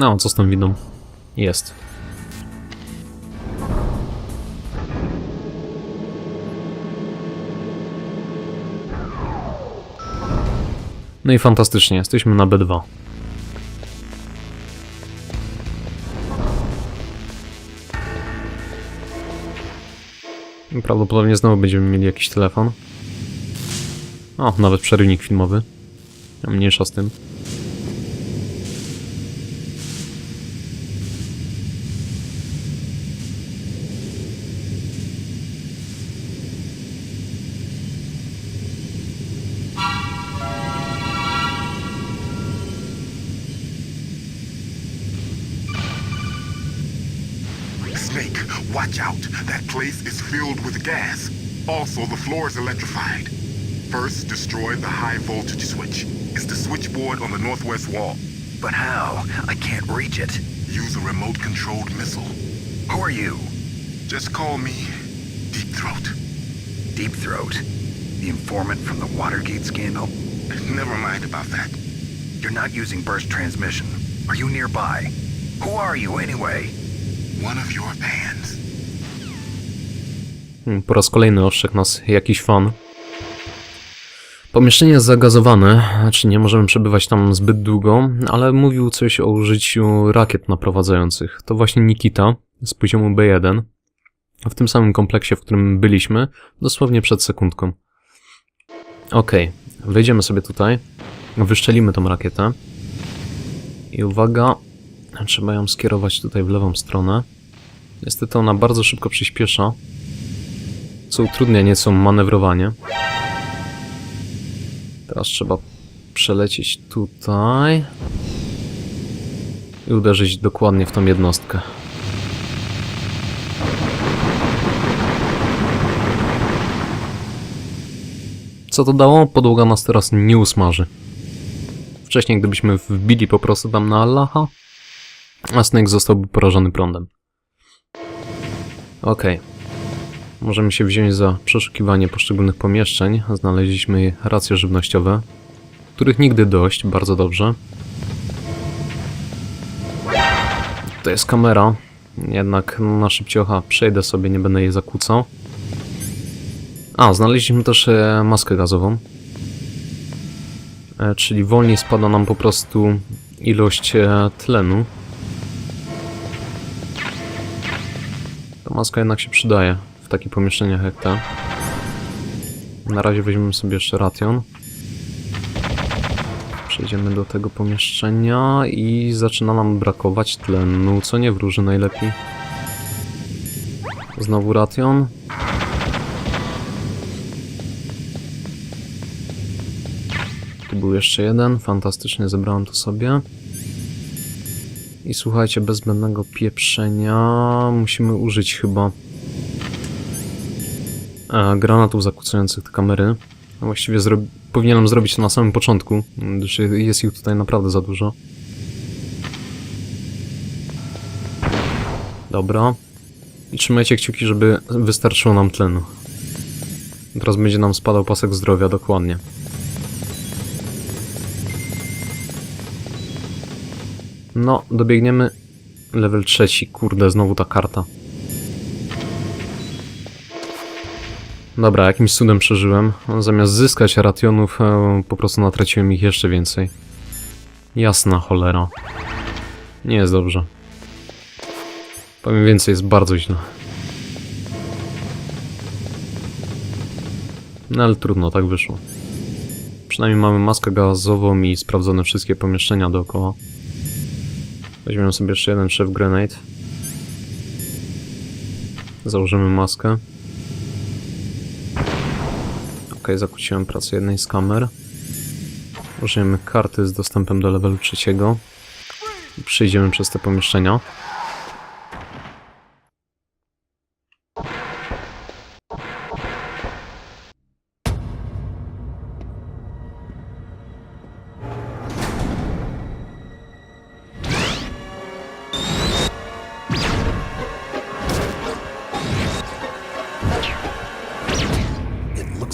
No, co z tą winą? Jest. No i fantastycznie, jesteśmy na B2. Prawdopodobnie znowu będziemy mieli jakiś telefon. O, nawet przerywnik filmowy. Mniejsza z tym. Place is filled with gas. Also, the floor is electrified. First, destroy the high voltage switch. It's the switchboard on the northwest wall. But how? I can't reach it. Use a remote controlled missile. Who are you? Just call me Deep Throat. Deep Throat. The informant from the Watergate scandal? Never mind about that. You're not using burst transmission. Are you nearby? Who are you anyway? One of your fans. Po raz kolejny ostrzegł nas jakiś fan. Pomieszczenie jest zagazowane, znaczy nie możemy przebywać tam zbyt długo, ale mówił coś o użyciu rakiet naprowadzających. To właśnie Nikita z poziomu B1, w tym samym kompleksie, w którym byliśmy, dosłownie przed sekundką. Okej, wejdziemy sobie tutaj, wyszczelimy tą rakietę i uwaga, trzeba ją skierować tutaj w lewą stronę. Niestety ona bardzo szybko przyspiesza, co utrudnia nieco manewrowanie. Teraz trzeba przelecieć tutaj i uderzyć dokładnie w tą jednostkę. Co to dało? Podłoga nas teraz nie usmaży. Wcześniej, gdybyśmy wbili po prostu tam na Allaha, a Snake zostałby porażony prądem. Okej. Możemy się wziąć za przeszukiwanie poszczególnych pomieszczeń. Znaleźliśmy racje żywnościowe, których nigdy dość, bardzo dobrze. To jest kamera, jednak na szybciocha przejdę sobie, nie będę jej zakłócał. A, znaleźliśmy też e, maskę gazową. E, czyli wolniej spada nam po prostu ilość e, tlenu. Ta maska jednak się przydaje w takich pomieszczeniach jak te. Na razie weźmiemy sobie jeszcze ration. Przejdziemy do tego pomieszczenia i zaczyna nam brakować tlenu, co nie wróży najlepiej. Znowu ration. Tu był jeszcze jeden, fantastycznie zebrałem to sobie. I słuchajcie, bez zbędnego pieprzenia musimy użyć chyba granatów zakłócających te kamery. Właściwie zro powinienem zrobić to na samym początku, gdyż jest ich tutaj naprawdę za dużo. Dobra. I trzymajcie kciuki, żeby wystarczyło nam tlenu. Teraz będzie nam spadał pasek zdrowia, dokładnie. No, dobiegniemy level trzeci. Kurde, znowu ta karta. Dobra, jakimś cudem przeżyłem. Zamiast zyskać rationów, e, po prostu natraciłem ich jeszcze więcej. Jasna cholera. Nie jest dobrze. Powiem więcej, jest bardzo źle. No ale trudno, tak wyszło. Przynajmniej mamy maskę gazową i sprawdzone wszystkie pomieszczenia dookoła. Weźmiemy sobie jeszcze jeden chef grenade. Założymy maskę. Zakłóciłem pracę jednej z kamer. Użyjemy karty z dostępem do levelu trzeciego. I przejdziemy przez te pomieszczenia.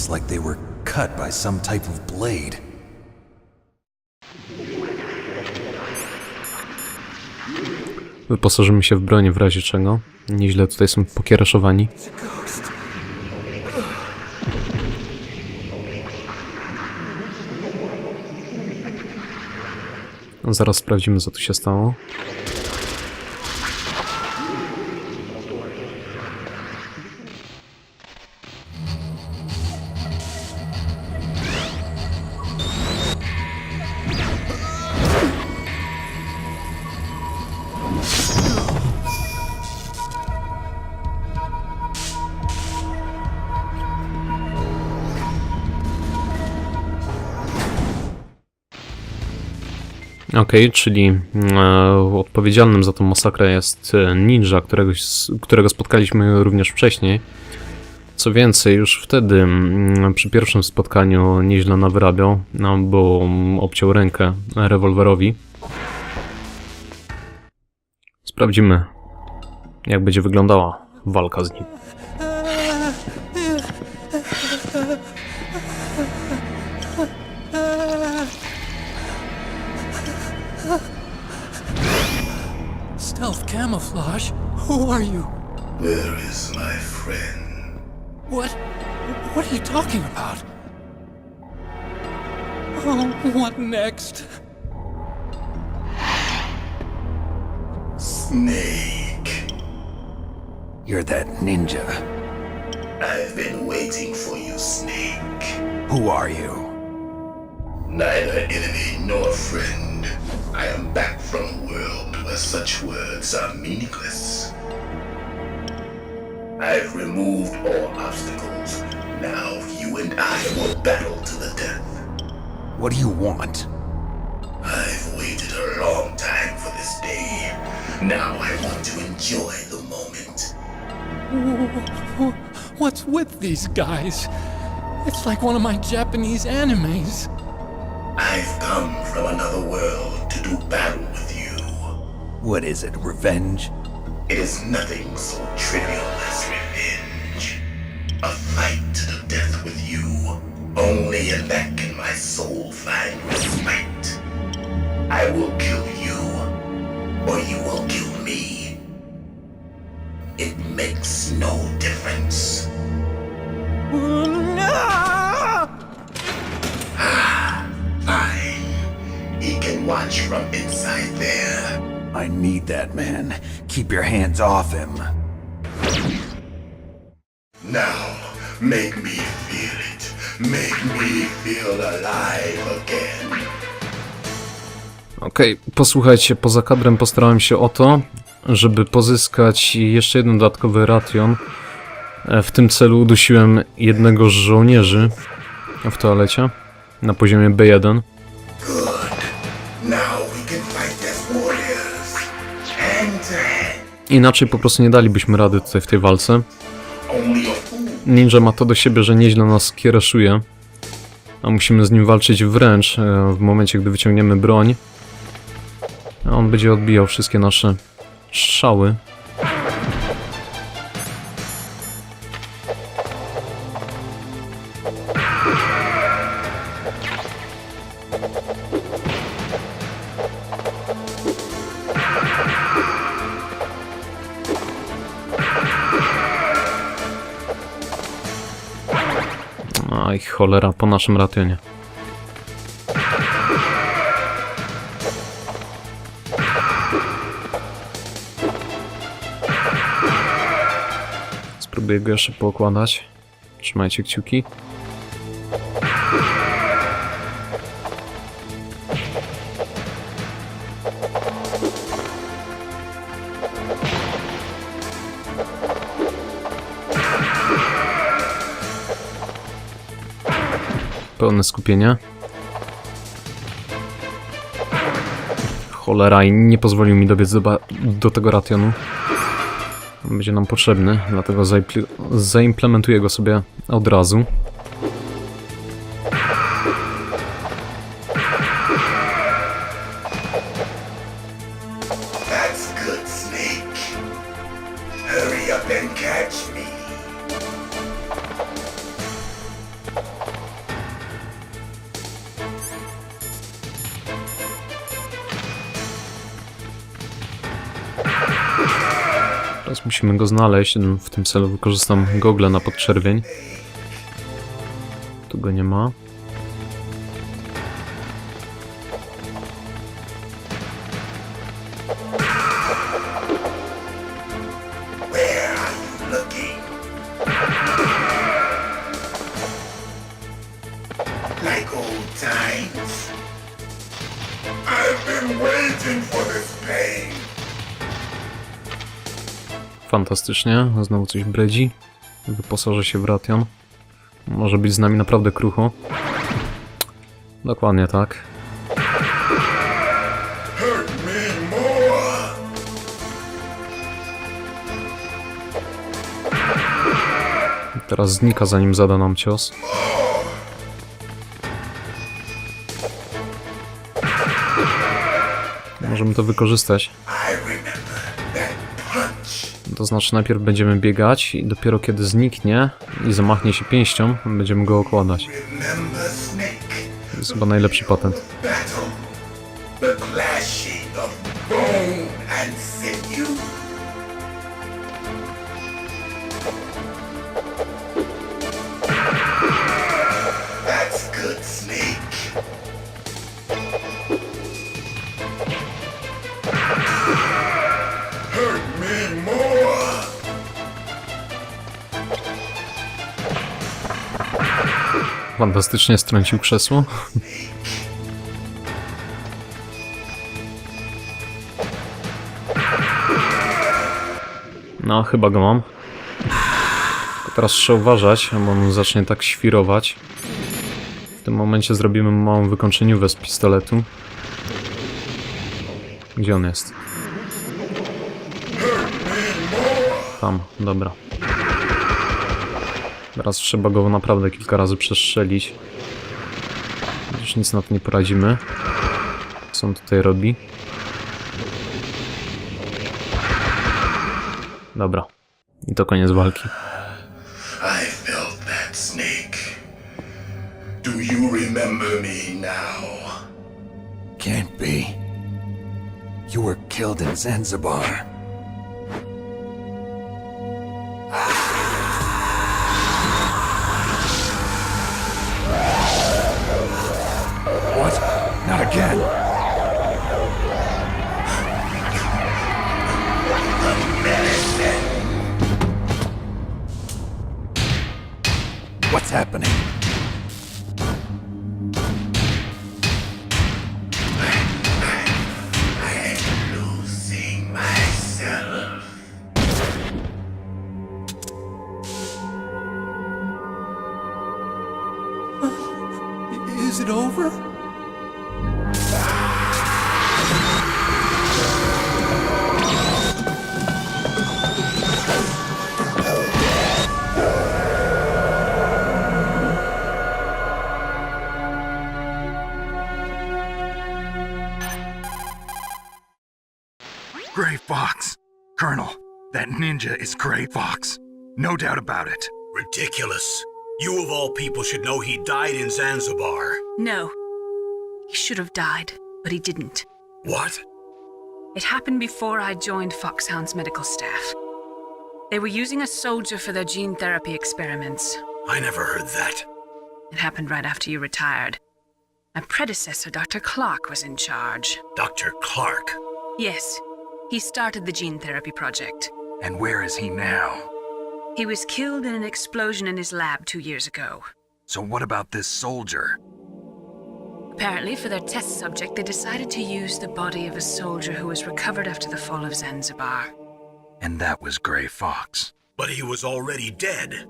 Looks like they were cut by some type of blade. Wyposażymy się w broń w razie czego. Nieźle tutaj są pokiereszowani. Zaraz sprawdzimy, co tu się stało. Okej, czyli e, odpowiedzialnym za tą masakrę jest e, ninja, którego, którego spotkaliśmy również wcześniej. Co więcej, już wtedy mm, przy pierwszym spotkaniu nieźle nawyrabiał, no, bo mm, obciął rękę rewolwerowi. Sprawdzimy, jak będzie wyglądała walka z nim. Stealth camouflage? Who are you? Where is my friend? What? What are you talking about? Oh, what next? Snake. You're that ninja. I've been waiting for you, Snake. Who are you? Neither enemy nor friend. I am back from a such words are meaningless. I've removed all obstacles. Now you and I will battle to the death. What do you want? I've waited a long time for this day. Now I want to enjoy the moment. What's with these guys? It's like one of my Japanese animes. I've come from another world to do battle with you. What is it, revenge? It is nothing so trivial as revenge. A fight to the death with you. Only in that can my soul find respite. I will kill hands off him. Now, make me feel it. Make me feel alive again. Okej, posłuchajcie, poza kadrem postarałem się o to, żeby pozyskać jeszcze jeden dodatkowy ration. E, W tym celu udusiłem jednego z żołnierzy w toalecie na poziomie B1. Inaczej po prostu nie dalibyśmy rady tutaj w tej walce. Ninja ma to do siebie, że nieźle nas kiereszuje, a musimy z nim walczyć wręcz e, w momencie, gdy wyciągniemy broń. A on będzie odbijał wszystkie nasze strzały. Cholera, po naszym rationie. Spróbuję go jeszcze poukładać. Trzymajcie kciuki. Pełne skupienie. Cholera, i nie pozwolił mi dobiec do, do tego rationu. Będzie nam potrzebny, dlatego zaimpl- zaimplementuję go sobie od razu. Musimy go znaleźć. W tym celu wykorzystam gogle na podczerwień. Tu go nie ma. Waiting for this pain. Fantastycznie. Znowu coś bredzi. Wyposażę się w ration. Może być z nami naprawdę krucho. Dokładnie tak. Teraz znika zanim zada nam cios. Możemy to wykorzystać. To znaczy najpierw będziemy biegać i dopiero kiedy zniknie i zamachnie się pięścią, będziemy go okładać. To jest chyba najlepszy patent. Fantastycznie strącił krzesło. No, chyba go mam. Teraz trzeba uważać, bo on zacznie tak świrować. W tym momencie zrobimy małą wykończeniówę z pistoletu. Gdzie on jest? Tam, dobra. Teraz trzeba go naprawdę kilka razy przestrzelić. Już nic na to nie poradzimy. Co on tutaj robi? Dobra. I to koniec walki. I felt that, Snake. Do you remember me now? Can't be. You were killed in Zanzibar. Again. What's happening? Is Gray Fox. No doubt about it. Ridiculous. You of all people should know he died in Zanzibar. No. He should have died, but he didn't. What? It happened before I joined Foxhound's medical staff. They were using a soldier for their gene therapy experiments. I never heard that. It happened right after you retired. My predecessor, Dr. Clark, was in charge. Dr. Clark. Yes, he started the gene therapy project. And where is he now? He was killed in an explosion in his lab two years ago. So what about this soldier? Apparently, for their test subject, they decided to use the body of a soldier who was recovered after the fall of Zanzibar. And that was Gray Fox. But he was already dead.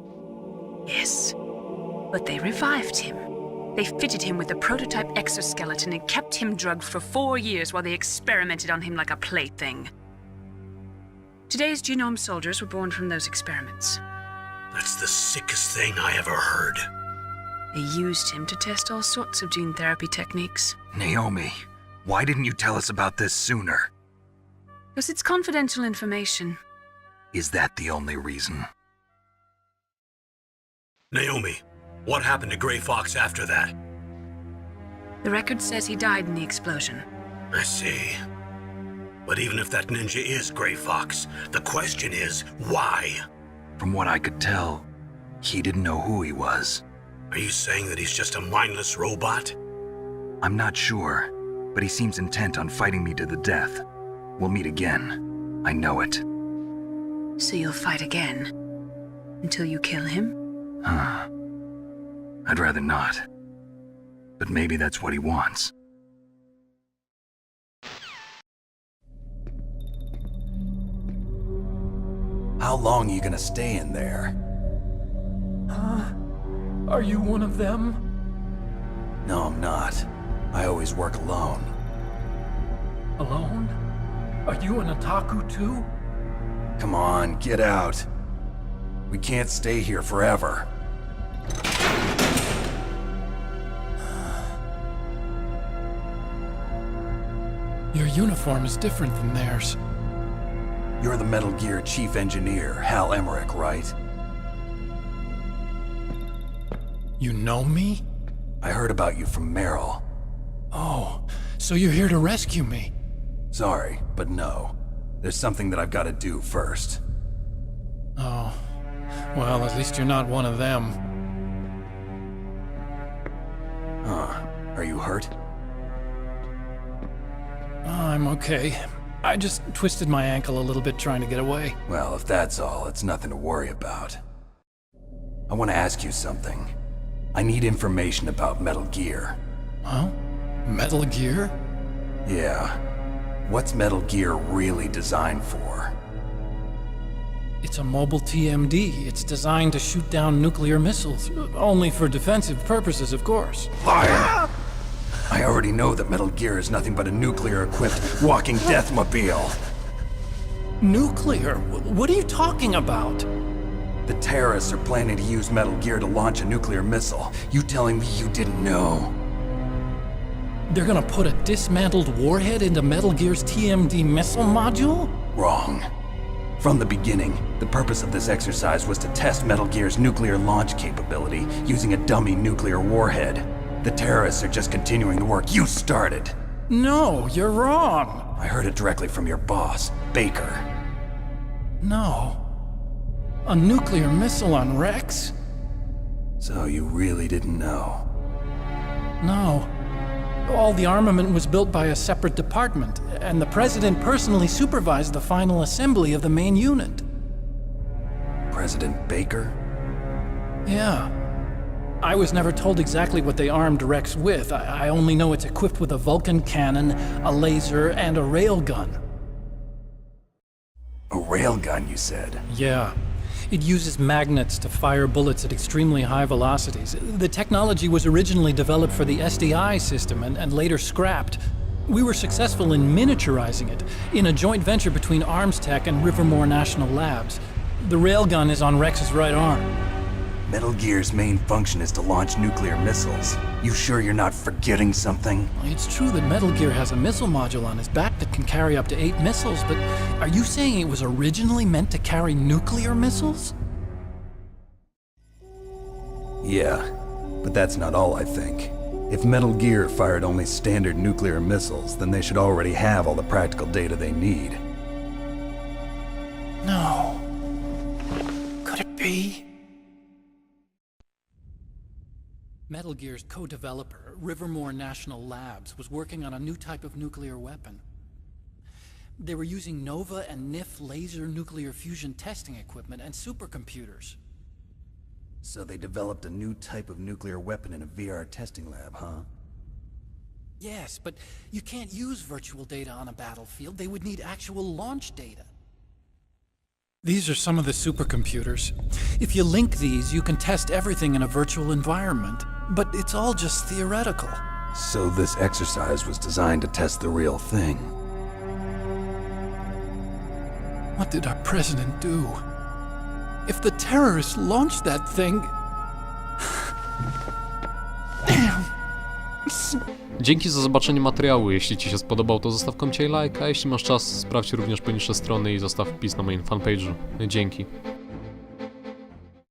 Yes. But they revived him. They fitted him with a prototype exoskeleton and kept him drugged for four years while they experimented on him like a plaything. Today's genome soldiers were born from those experiments. That's the sickest thing I ever heard. They used him to test all sorts of gene therapy techniques. Naomi, why didn't you tell us about this sooner? Because it's confidential information. Is that the only reason? Naomi, what happened to Gray Fox after that? The record says he died in the explosion. I see. But even if that ninja is Gray Fox, the question is why? From what I could tell, he didn't know who he was. Are you saying that he's just a mindless robot? I'm not sure, but he seems intent on fighting me to the death. We'll meet again. I know it. So you'll fight again? Until you kill him? Huh. I'd rather not. But maybe that's what he wants. How long are you gonna stay in there? Huh? Are you one of them? No, I'm not. I always work alone. Alone? Are you an otaku too? Come on, get out. We can't stay here forever. Your uniform is different than theirs. You're the Metal Gear chief engineer, Hal Emmerich, right? You know me? I heard about you from Meryl. Oh, so you're here to rescue me? Sorry, but no. There's something that I've got to do first. Oh. Well, at least you're not one of them. Huh. Are you hurt? Oh, I'm okay. I just twisted my ankle a little bit trying to get away. Well, if that's all, it's nothing to worry about. I want to ask you something. I need information about Metal Gear. Huh? Metal Gear? Yeah. What's Metal Gear really designed for? It's a mobile TMD. It's designed to shoot down nuclear missiles. Only for defensive purposes, of course. Liar! I already know that Metal Gear is nothing but a nuclear-equipped walking deathmobile. Nuclear? What are you talking about? The terrorists are planning to use Metal Gear to launch a nuclear missile. You telling me you didn't know? They're gonna put a dismantled warhead into Metal Gear's TMD missile module? Wrong. From the beginning, the purpose of this exercise was to test Metal Gear's nuclear launch capability using a dummy nuclear warhead. The terrorists are just continuing the work you started. No, you're wrong. I heard it directly from your boss, Baker. No. A nuclear missile on Rex? So you really didn't know? No. All the armament was built by a separate department, and the President personally supervised the final assembly of the main unit. President Baker? Yeah. I was never told exactly what they armed Rex with. I, I only know it's equipped with a Vulcan cannon, a laser, and a railgun. A railgun, you said. Yeah. It uses magnets to fire bullets at extremely high velocities. The technology was originally developed for the SDI system and, and later scrapped. We were successful in miniaturizing it in a joint venture between Arms Tech and Rivermore National Labs. The railgun is on Rex's right arm. Metal Gear's main function is to launch nuclear missiles. You sure you're not forgetting something? It's true that Metal Gear has a missile module on his back that can carry up to eight missiles, but are you saying it was originally meant to carry nuclear missiles? Yeah, but that's not all I think. If Metal Gear fired only standard nuclear missiles, then they should already have all the practical data they need. Metal Gear's co developer, Rivermore National Labs, was working on a new type of nuclear weapon. They were using NOVA and NIF laser nuclear fusion testing equipment and supercomputers. So they developed a new type of nuclear weapon in a VR testing lab, huh? Yes, but you can't use virtual data on a battlefield. They would need actual launch data. These are some of the supercomputers. If you link these, you can test everything in a virtual environment. But it's all just theoretical. So this exercise was designed to test the real thing. What did our president do? If the terrorists launched that thing. Damn! Dzięki za zobaczenie materiału. Jeśli Ci się spodobał, to zostaw komcie i like, a jeśli masz czas, sprawdź również poniższe strony i zostaw wpis na moim fanpage'u. Dzięki.